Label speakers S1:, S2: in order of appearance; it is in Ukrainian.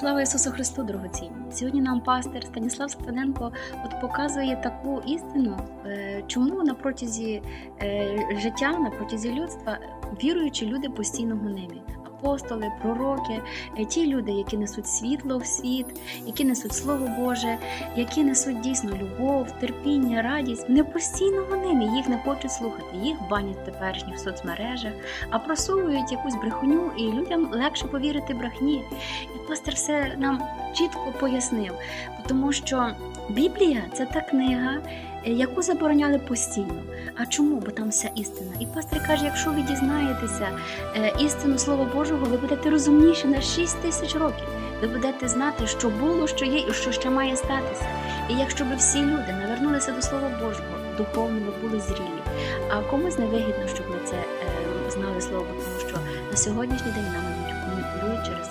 S1: Слава Ісусу Христу, дорогоцінні! Сьогодні нам пастир Станіслав Станенко от показує таку істину, е, чому на протязі е, життя, на протязі людства віруючі люди постійно гонимі. Апостоли, пророки, е, ті люди, які несуть світло в світ, які несуть Слово Боже, які несуть дійсно любов, терпіння, радість, вони постійно гонимі, їх не хочуть слухати, їх банять в теперішніх соцмережах, а просовують якусь брехню, і людям легше повірити брехні. І пастор все нам чітко пояснив, тому що Біблія це та книга, яку забороняли постійно. А чому? Бо там вся істина. І пастор каже: якщо ви дізнаєтеся е, істину Слова Божого, ви будете розумніші на 6 тисяч років. Ви будете знати, що було, що є і що ще має статися. І якщо б всі люди навернулися до Слова Божого, духовно ви були зрілі. А комусь не вигідно, щоб ми це е, знали слово, тому що на сьогоднішній день нами маніпулюють через